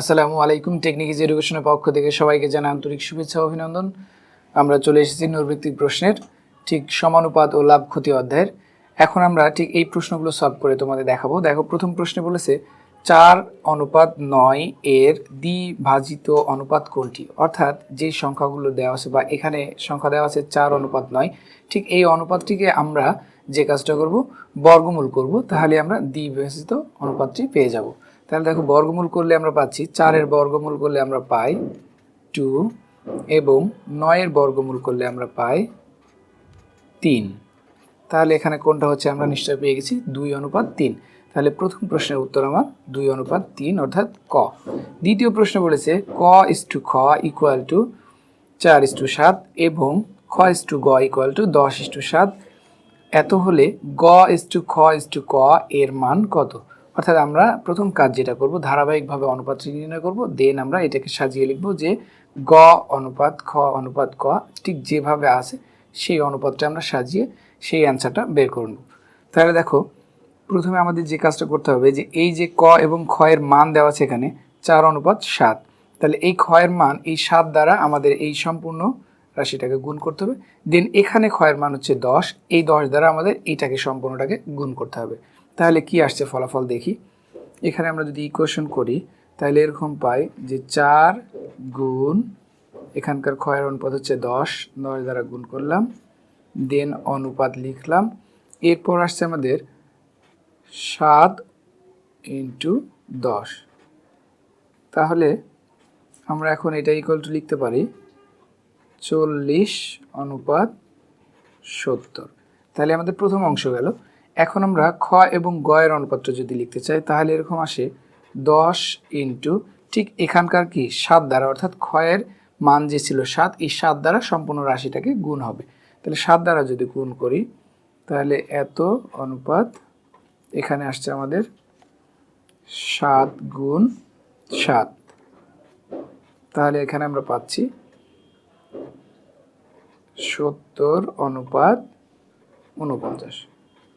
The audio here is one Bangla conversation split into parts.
আসসালামু আলাইকুম টেকনিক ইজ এডুকেশনের পক্ষ থেকে সবাইকে জানা আন্তরিক শুভেচ্ছা অভিনন্দন। আমরা চলে এসেছি নৈর্ভিত্তিক প্রশ্নের, ঠিক সমানুপাত ও লাভ ক্ষতি অধ্যায়ের। এখন আমরা ঠিক এই প্রশ্নগুলো সলভ করে তোমাদের দেখাবো। দেখো, প্রথম প্রশ্নে বলেছে, চার অনুপাত নয় এর দ্বিভাজিত অনুপাত কোনটি? অর্থাৎ যে সংখ্যাগুলো দেওয়া আছে বা এখানে সংখ্যা দেওয়া আছে চার অনুপাত নয়, ঠিক এই অনুপাতটিকে আমরা যে কাজটা করব, বর্গমূল করব, তাহলে আমরা দ্বিভাজিত অনুপাতটি পেয়ে যাব। তাহলে দেখো বর্গমূল করলে আমরা পাচ্ছি, চারের বর্গমূল করলে আমরা পাই টু এবং নয়ের বর্গমূল করলে আমরা পাই তিন। তাহলে এখানে কোনটা হচ্ছে আমরা নিশ্চয় পেয়ে গেছি? দুই অনুপাত তিন। তাহলে প্রথম প্রশ্নের উত্তর আমার দুই অনুপাত তিন অর্থাৎ ক। দ্বিতীয় প্রশ্ন বলেছে ক ইস টু খ ইকুয়াল টু চার ইস টু সাত এবং খ ইস টু গ ইকুয়াল টু দশ ইস টু সাত। এত হলে গ ইস টু খ ইস টু ক এর মান কত? অর্থাৎ আমরা প্রথম কাজ যেটা করব, ধারাবাহিকভাবে অনুপাত নির্ণয় করব দেন আমরা এটাকে সাজিয়ে লিখব যে গ অনুপাত, খ অনুপাত, ক ঠিক যেভাবে আছে সেই অনুপাতটা আমরা সাজিয়ে সেই অ্যান্সারটা বের করে নেব। তাহলে দেখো, প্রথমে আমাদের যে কাজটা করতে হবে যে এই যে ক এবং খ এর মান দেওয়া আছে এখানে চার অনুপাত সাত। তাহলে এই এর মান, এই সাত দ্বারা আমাদের এই সম্পূর্ণ রাশিটাকে গুণ করতে হবে। দেন এখানে ক্ষয়ের মান হচ্ছে দশ, এই দশ দ্বারা আমাদের এইটাকে সম্পূর্ণটাকে গুণ করতে হবে। তাহলে কি আসছে ফলাফল দেখি। এখানে আমরা যদি ইকুয়েশন করি, তাহলে এরকম পাই যে চার গুণ এখানকার ক্ষয়ের অনুপাত হচ্ছে দশ দশ দ্বারা গুণ করলাম দেন অনুপাত লিখলাম। এরপর আসছে আমাদের সাত ইন্টু দশ। তাহলে আমরা এখন এটা ইকুয়াল টু লিখতে পারি চল্লিশ অনুপাত সত্তর। তাহলে আমাদের প্রথম অংশ গেল। এখন আমরা খ এবং গয়ের অনুপাতটা যদি লিখতে চাই, তাহলে এরকম আসে দশ ইন্টু, ঠিক এখানকার কি? সাত দ্বারা, অর্থাৎ ক্ষয়ের মান যে ছিল সাত, এই সাত দ্বারা সম্পূর্ণ রাশিটাকে গুণ হবে। তাহলে সাত দ্বারা যদি গুণ করি, তাহলে এত অনুপাত এখানে আসছে আমাদের সাত গুণ সাত। তাহলে এখানে আমরা পাচ্ছি সত্তর অনুপাত উনপঞ্চাশ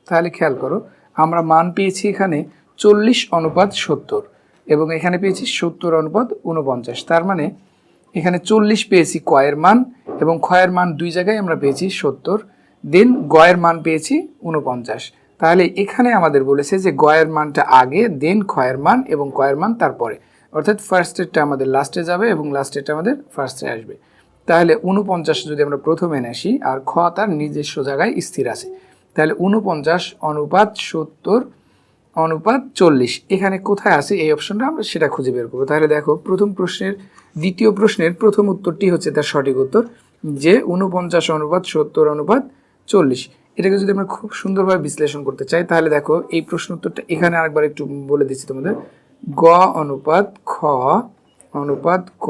তাহলে খেয়াল করো, আমরা মান পেয়েছি এখানে চল্লিশ অনুপাত সত্তর এবং এখানে পেয়েছি সত্তর অনুপাত উনপঞ্চাশ তার মানে এখানে চল্লিশ পেয়েছি কয়ের মান এবং ক্ষয়ের মান দুই জায়গায় আমরা পেয়েছি সত্তর, দেন গয়ের মান পেয়েছি উনপঞ্চাশ তাহলে এখানে আমাদের বলেছে যে গয়ের মানটা আগে, দেন ক্ষয়ের মান এবং কয়ের মান তারপরে। অর্থাৎ ফার্স্টেরটা আমাদের লাস্টে যাবে এবং লাস্টেরটা আমাদের ফার্স্টে আসবে। তাহলে উনপঞ্চাশ যদি আমরা প্রথমে আসি, আর খ তার নিজস্ব জায়গায় স্থির আছে। তাহলে উনপঞ্চাশ অনুপাত সত্তর, অনুপাত চল্লিশ। এখানে কোথায় আছে এই অপশনটা আমরা সেটা খুঁজে বের করব। তাহলে দেখো, প্রথম প্রশ্নের, দ্বিতীয় প্রশ্নের প্রথম উত্তরটি হচ্ছে তার সঠিক উত্তর, যে উনপঞ্চাশ অনুপাত সত্তর, অনুপাত চল্লিশ। এটাকে যদি আমরা খুব সুন্দরভাবে বিশ্লেষণ করতে চাই, তাহলে দেখো, এই প্রশ্ন উত্তরটা এখানে আরেকবার একটু বলে দিচ্ছি তোমাদের। গ অনুপাত খ, অনুপাত ক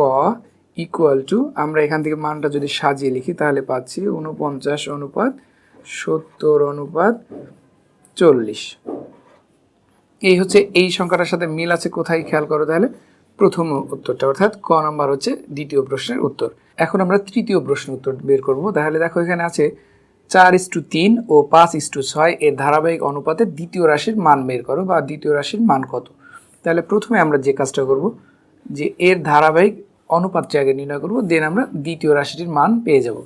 ইকুয়াল টু আমরা এখান থেকে মানটা যদি সাজিয়ে লিখি, তাহলে পাচ্ছি উনপঞ্চাশ অনুপাত সত্তর অনুপাত চল্লিশ। এই হচ্ছে এই সংখ্যাটার সাথে মিল আছে, কোথায় খেয়াল করো তাহলে? প্রথম উত্তরটা, অর্থাৎ ক নাম্বার হচ্ছে দ্বিতীয় প্রশ্নের উত্তর। এখন আমরা তৃতীয় প্রশ্ন উত্তর বের করব। তাহলে দেখো এখানে আছে চার ইস টু তিন ও পাঁচ ইস টু ছয়, এর ধারাবাহিক অনুপাতে দ্বিতীয় রাশির মান বের করো বা দ্বিতীয় রাশির মান কত। তাহলে প্রথমে আমরা যে কাজটা করব, যে এর ধারাবাহিক অনুপাতটি আগে নির্ণয় করব, দেন আমরা দ্বিতীয় রাশিটির মান পেয়ে যাব।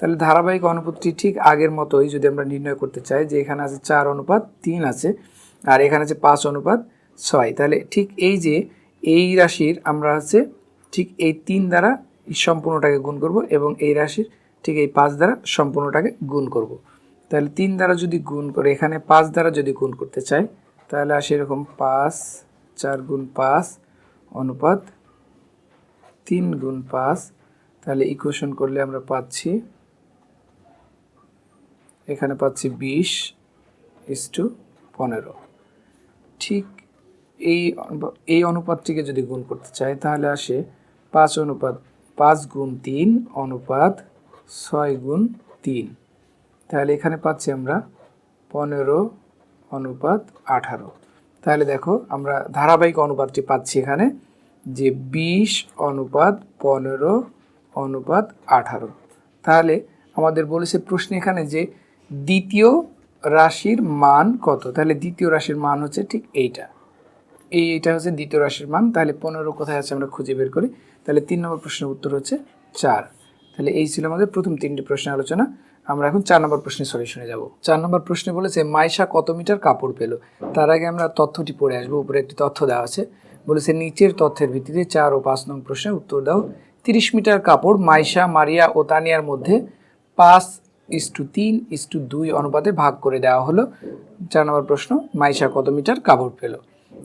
তাহলে ধারাবাহিক অনুপাতটি ঠিক আগের মতোই যদি আমরা নির্ণয় করতে চাই যে এখানে আছে চার অনুপাত, তিন আছে, আর এখানে আছে পাঁচ অনুপাত, ছয়। তাহলে ঠিক এই যে এই রাশির আমরা আছে ঠিক এই তিন দ্বারা সম্পূর্ণটাকে গুণ করব এবং এই রাশির ঠিক এই পাঁচ দ্বারা সম্পূর্ণটাকে গুণ করব। তাহলে তিন দ্বারা যদি গুণ করে, এখানে পাঁচ দ্বারা যদি গুণ করতে চাই, তাহলে আসে এরকম পাঁচ, চার গুণ পাঁচ, অনুপাত তিন গুণ পাঁচ। তাহলে ইকুয়েশন করলে আমরা পাচ্ছি এখানে পাচ্ছি বিশ ইস টু পনেরো। ঠিক এই এই অনুপাতটিকে যদি গুণ করতে চাই, তাহলে আসে পাঁচ অনুপাত, পাঁচ গুণ তিন অনুপাত ছয় গুণ তিন। তাহলে এখানে পাচ্ছি আমরা পনেরো অনুপাত আঠারো। তাহলে দেখো আমরা ধারাবাহিক অনুপাতটি পাচ্ছি এখানে, যে বিশ অনুপাত পনেরো অনুপাত আঠারো। তাহলে আমাদের বলেছে প্রশ্ন এখানে যে দ্বিতীয় রাশির মান কত? তাহলে দ্বিতীয় রাশির মান হচ্ছে ঠিক এইটা। এই এটা হচ্ছে দ্বিতীয় রাশির মান, তাহলে পনেরো কোথায় আছে আমরা খুঁজে বের করি? তাহলে তিন নম্বর প্রশ্নের উত্তর হচ্ছে চার। তাহলে এই ছিল আমাদের প্রথম তিনটি প্রশ্নের আলোচনা। আমরা এখন চার নম্বর প্রশ্নের সলিউশনে যাব। চার নম্বর প্রশ্নে বলেছে, মাইশা কত মিটার কাপড় পেল? তার আগে আমরা তথ্যটি পড়ে আসব, উপরে একটি তথ্য দেওয়া আছে। বলেছে, নিচের তথ্যের ভিত্তিতে চার ও পাঁচ নং প্রশ্নের উত্তর দাও। তিরিশ মিটার কাপড় মাইশা, মারিয়া ও তানিয়ার মধ্যে পাঁচ ইস টু তিন, ইস টু দুই অনুপাতে ভাগ করে দেওয়া হলো। চার নম্বর প্রশ্ন, মাইশা কত মিটার কাপড় পেল?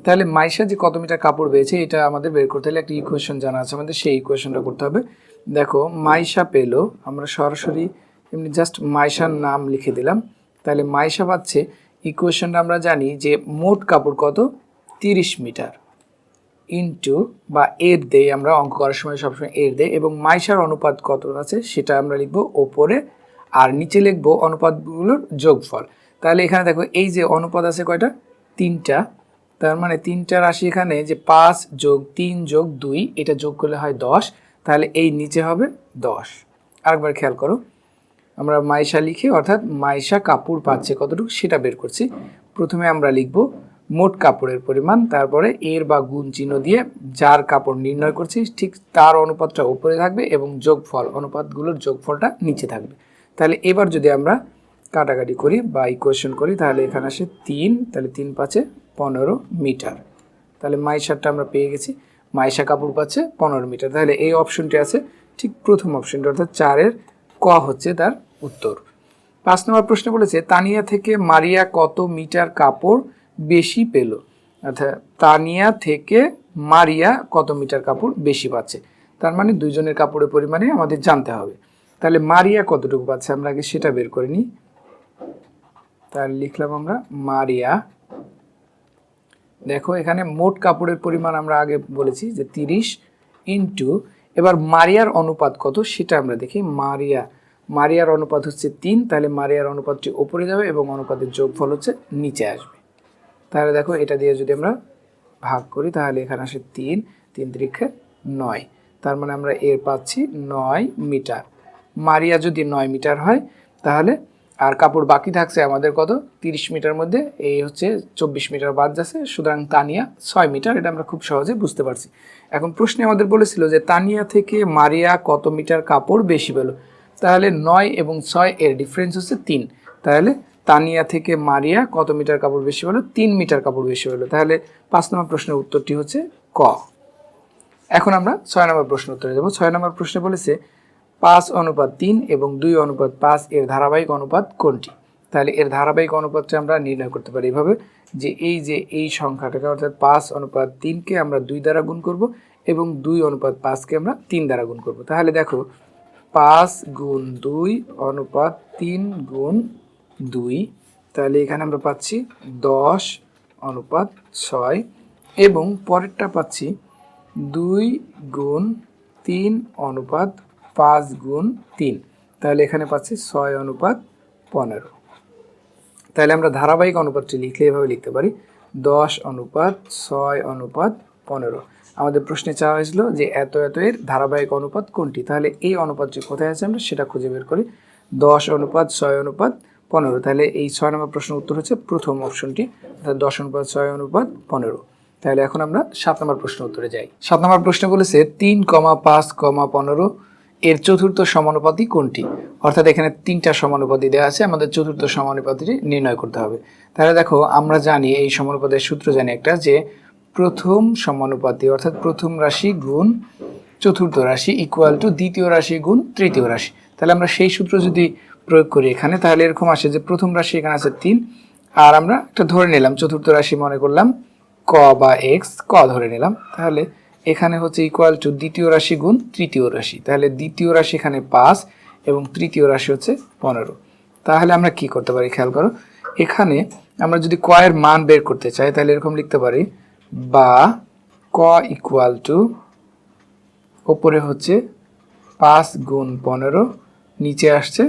তাহলে মাইশা যে কত মিটার কাপড় পেয়েছে, এটা আমাদের বের করতে হলে একটা ইকুয়েশন জানা আছে, আমাদের সেই ইকুয়েশনটা করতে হবে। দেখো, মাইশা পেল, আমরা সরাসরি এমনি জাস্ট মাইশার নাম লিখে দিলাম। তাহলে মাইশা পাচ্ছে ইকুয়েশনটা আমরা জানি যে মোট কাপড় কত? তিরিশ মিটার। ইনটু বা এর দেই আমরা অঙ্ক করার সময় সবসময় এর দেই এবং মাইশার অনুপাত কত আছে, সেটা আমরা লিখব ওপরে। আর নিচে লিখব অনুপাতগুলোর যোগফল। তাহলে এখানে দেখো, এই যে অনুপাত আছে কয়টা? তিনটা। তার মানে তিনটা রাশি এখানে যে পাঁচ যোগ তিন যোগ দুই, এটা যোগ করলে হয় দশ। তাহলে এই নিচে হবে দশ। আরেকবার খেয়াল করো, আমরা মাইশা লিখে, অর্থাৎ মাইশা কাপড় পাচ্ছে কতটুকু সেটা বের করছি। প্রথমে আমরা লিখব মোট কাপড়ের পরিমাণ, তারপরে এর বা গুণ চিহ্ন দিয়ে যার কাপড় নির্ণয় করছি, ঠিক তার অনুপাতটা উপরে থাকবে এবং যোগফল, অনুপাতগুলোর যোগফলটা নিচে থাকবে। তাহলে এবার যদি আমরা কাটাকাটি করি বা ইকুয়েশন করি, তাহলে এখানে আসে তিন, তাহলে তিন পাচ্ছে পনেরো মিটার। তাহলে মাইশারটা আমরা পেয়ে গেছি। মাইশা কাপড় পাচ্ছে পনেরো মিটার। তাহলে এই অপশনটি আছে, ঠিক প্রথম অপশনটি অর্থাৎ চারের ক হচ্ছে তার উত্তর। পাঁচ নম্বর প্রশ্ন বলেছে, তানিয়া থেকে মারিয়া কত মিটার কাপড় বেশি পেল? অর্থাৎ তানিয়া থেকে মারিয়া কত মিটার কাপড় বেশি পাচ্ছে? তার মানে দুইজনের কাপড়ের পরিমাণে আমাদের জানতে হবে। তাহলে মারিয়া কতটুকু পাচ্ছে? আমরা আগে সেটা বের করে নিই। তাহলে লিখলাম আমরা মারিয়া। দেখো, এখানে মোট কাপড়ের পরিমাণ আমরা আগে বলেছি যে তিরিশ ইন্টু, এবার মারিয়ার অনুপাত কত সেটা আমরা দেখি। মারিয়া, মারিয়ার অনুপাত হচ্ছে তিন, তাহলে মারিয়ার অনুপাতটি উপরে যাবে এবং অনুপাতের যোগফল হচ্ছে নিচে আসবে। তাহলে দেখো, এটা দিয়ে যদি আমরা ভাগ করি, তাহলে এখানে আসে তিন তিন তিরিখে নয়। তার মানে আমরা এর পাচ্ছি নয় মিটার। মারিয়া যদি নয় মিটার হয়, তাহলে আর কাপড় বাকি থাকছে আমাদের কত? তিরিশ মিটার মধ্যে, এই হচ্ছে চব্বিশ মিটার বাদ যাচ্ছে, সুতরাং তানিয়া ছয় মিটার, এটা আমরা খুব সহজে বুঝতে পারছি। এখন প্রশ্নে আমাদের বলেছিল যে তানিয়া থেকে মারিয়া কত মিটার কাপড় বেশি পেল? তাহলে নয় এবং ছয় এর ডিফারেন্স হচ্ছে তিন। তাহলে তানিয়া থেকে মারিয়া কত মিটার কাপড় বেশি পেল? তিন মিটার কাপড় বেশি পেল। তাহলে পাঁচ নম্বর প্রশ্নের উত্তরটি হচ্ছে ক। এখন আমরা ছয় নম্বর প্রশ্ন উত্তরে যাব। ছয় নম্বর প্রশ্নে বলেছে পাঁচ অনুপাত তিন এবং দুই অনুপাত পাঁচ এর ধারাবাহিক অনুপাত কোনটি? তাহলে এর ধারাবাহিক অনুপাতটা আমরা নির্ণয় করতে পারি এভাবে যে এই যে এই সংখ্যাটাকে অর্থাৎ পাঁচ অনুপাত তিনকে আমরা দুই দ্বারা গুণ করব এবং দুই অনুপাত পাঁচকে আমরা তিন দ্বারা গুণ করব। তাহলে দেখো, পাঁচ গুণ দুই অনুপাত তিন গুণ দুই, তাহলে এখানে আমরা পাচ্ছি দশ অনুপাত ছয় এবং পরেরটা পাচ্ছি দুই গুণ তিন অনুপাত পাঁচ গুণ তিন। তাহলে এখানে পাচ্ছি ছয় অনুপাত পনেরো। তাহলে আমরা ধারাবাহিক অনুপাতটি লিখলে এভাবে লিখতে পারি। দশ অনুপাত ছয় অনুপাত পনেরো। আমাদের প্রশ্নে চাওয়া হয়েছিল যে এত এত এর ধারাবাহিক অনুপাত কোনটি? তাহলে এই অনুপাতটি কোথায় আছে আমরা সেটা খুঁজে বের করি। দশ অনুপাত ছয় অনুপাত পনেরো। তাহলে এই ছয় নম্বর প্রশ্নের উত্তর হচ্ছে প্রথম অপশনটি। অর্থাৎ দশ অনুপাত ছয় অনুপাত পনেরো। তাহলে এখন আমরা সাত নম্বর প্রশ্ন উত্তরে যাই। সাত নম্বর প্রশ্ন বলেছে তিন কমা পাঁচ কমা পনেরো এর চতুর্থ সমানুপাতি কোনটি? অর্থাৎ এখানে তিনটা সমানুপাতি দেওয়া আছে, আমাদের চতুর্থ সমানুপাতিটি নির্ণয় করতে হবে। তাহলে দেখো, আমরা জানি, এই সমানুপাতের সূত্র জানি একটা, যে প্রথম সমানুপাতি, অর্থাৎ প্রথম রাশি গুণ চতুর্থ রাশি ইকুয়াল টু দ্বিতীয় রাশি গুণ তৃতীয় রাশি। তাহলে আমরা সেই সূত্র যদি প্রয়োগ করি এখানে, তাহলে এরকম আসে যে প্রথম রাশি এখানে আছে তিন, আর আমরা একটা ধরে নিলাম, চতুর্থ রাশি মনে করলাম ক বা এক্স ক ধরে নিলাম। তাহলে এখানে হচ্ছে ইকুয়াল টু দ্বিতীয় রাশি গুণ তৃতীয় রাশি। তাহলে দ্বিতীয় রাশি এখানে পাঁচ এবং তৃতীয় রাশি হচ্ছে পনেরো। তাহলে আমরা কি করতে পারি খেয়াল করো? এখানে আমরা যদি ক এর মান বের করতে চাই, তাহলে এরকম লিখতে পারি, বা ক ইকুয়াল টু ওপরে হচ্ছে পাঁচ গুণ পনেরো, নিচে আসছে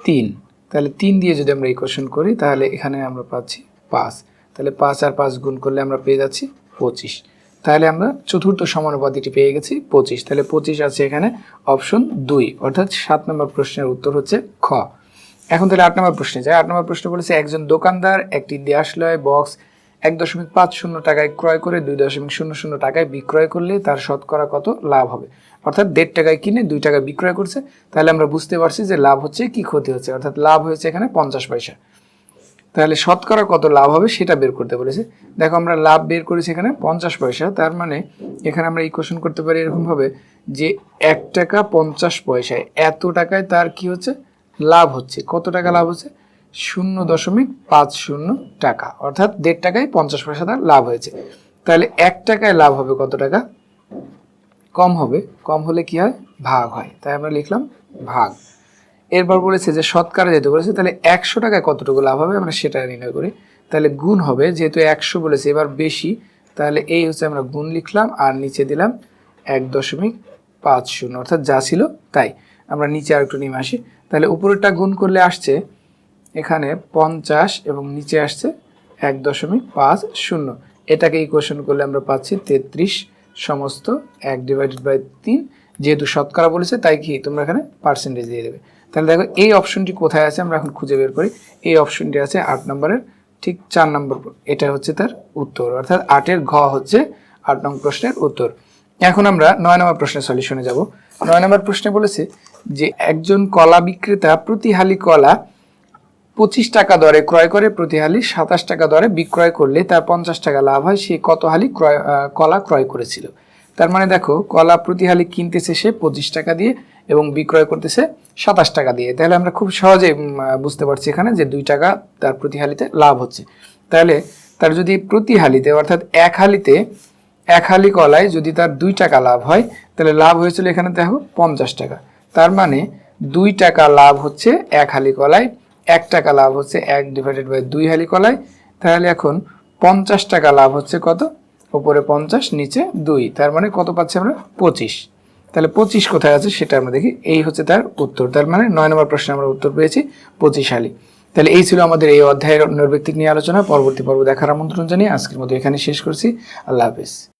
তিন। তাহলে তিন দিয়ে যদি আমরা ইকুয়েশন করি, তাহলে এখানে আমরা পাচ্ছি পাঁচ। তাহলে পাঁচ আর পাঁচ গুণ করলে আমরা পেয়ে যাচ্ছি পঁচিশ। তাহলে আমরা চতুর্থ সমানুপাতিটি পেয়ে গেছি পঁচিশ। তাহলে পঁচিশ আছে এখানে অপশন দুই, অর্থাৎ সাত নম্বর প্রশ্নের উত্তর হচ্ছে খ। এখন তাহলে আট নম্বর প্রশ্নে যায় আট নম্বর প্রশ্ন বলেছে, একজন দোকানদার একটি দেয়াশলয় বক্স এক দশমিক পাঁচ শূন্য টাকায় ক্রয় করে দুই দশমিক শূন্য শূন্য টাকায় বিক্রয় করলে তার শতকরা কত? লাভ হবে। অর্থাৎ দেড় টাকায় কিনে দুই টাকা বিক্রয় করছে। তাহলে আমরা বুঝতে পারছি যে লাভ হচ্ছে কি ক্ষতি হচ্ছে। অর্থাৎ লাভ হয়েছে এখানে পঞ্চাশ পয়সা। তাহলে শতকরা কত লাভ হবে সেটা বের করতে বলেছে। দেখো আমরা লাভ বের করেছি এখানে পঞ্চাশ পয়সা, তার মানে এখানে আমরা ইকুয়েশন করতে পারি এরকমভাবে যে এক টাকা পঞ্চাশ পয়সায় এত টাকায় তার কি হচ্ছে? লাভ হচ্ছে। কত টাকা লাভ হচ্ছে? শূন্য দশমিক পাঁচ শূন্য টাকা। অর্থাৎ দেড় টাকায় পঞ্চাশ পয়সা তার লাভ হয়েছে। তাহলে এক টাকায় লাভ হবে কত টাকা? কম হবে। কম হলে কি হয়? ভাগ হয়। তাই আমরা লিখলাম ভাগ। এরপর বলেছে যে শতকরা যেহেতু বলেছে, তাহলে একশো টাকায় কতটুকু লাভ হবে? আমরা সেটা নির্ণয় করি। তাহলে গুণ হবে, যেহেতু একশো বলেছে, এবার বেশি, তাহলে এই হচ্ছে আমরা গুণ লিখলাম আর নিচে দিলাম এক দশমিক পাঁচ শূন্য, অর্থাৎ যা ছিল তাই। আমরা নিচে আর একটু নেমে আসি। তাহলে উপরেরটা গুণ করলে আসছে এখানে পঞ্চাশ এবং নিচে আসছে এক দশমিক পাঁচ শূন্য। এটাকে ইকুয়েশন করলে আমরা পাচ্ছি তেত্রিশ সমস্ত এক ডিভাইডেড বাই তিন। যেহেতু শতকরা বলেছে, তাই কি তোমরা এখানে পার্সেন্টেজ দিয়ে দেবে। তাহলে দেখো এই অপশনটি কোথায় আছে আমরা এখন খুঁজে বের করি। এই অপশনটি আছে আট নম্বরের, ঠিক চার নম্বর এটা হচ্ছে তার উত্তর। অর্থাৎ আটের ঘ হচ্ছে আট নম্বর প্রশ্নের উত্তর। এখন আমরা নয় নম্বর প্রশ্নের সলিউশনে যাব। নয় নম্বর প্রশ্নে বলেছে যে একজন কলা বিক্রেতা প্রতি হালি কলা পঁচিশ টাকা দরে ক্রয় করে, প্রতি হালি সাতাশ টাকা দরে বিক্রয় করলে তার পঞ্চাশ টাকা লাভ হয়, সে কত হালি ক্রয় কলা ক্রয় করেছিল? তার মানে দেখো, কলা প্রতি হালি কিনতেছে সে পঁচিশ টাকা দিয়ে এবং বিক্রয় করতেছে সাতাশ টাকা দিয়ে। তাহলে আমরা খুব সহজে বুঝতে পারছি এখানে যে দুই টাকা তার প্রতি হালিতে লাভ হচ্ছে। তাহলে তার যদি প্রতি হালিতে, অর্থাৎ এক হালিতে, এক হালি কলায় যদি তার দুই টাকা লাভ হয়, তাহলে লাভ হয়েছিল এখানে দেখো পঞ্চাশ টাকা। তার মানে দুই টাকা লাভ হচ্ছে এক হালি কলায় এক টাকা লাভ হচ্ছে এক ডিভাইডেড বাই দুই হালি কলায় তাহলে এখন পঞ্চাশ টাকা লাভ হচ্ছে কত? উপরে পঞ্চাশ, নিচে দুই। তার মানে কত পাচ্ছি আমরা? পঁচিশ। তাহলে পঁচিশ কোথায় আছে সেটা আমরা দেখি। এই হচ্ছে তার উত্তর। তার মানে নয় নম্বর প্রশ্নে আমরা উত্তর পেয়েছি পঁচিশ আলী। তাহলে এই ছিল আমাদের এই অধ্যায়ের নৈর্ব্যক্তিক নিয়ে আলোচনা। পরবর্তী পর্ব দেখার আমন্ত্রণ জানিয়ে আজকের মতো এখানে শেষ করছি। আল্লাহ হাফেজ।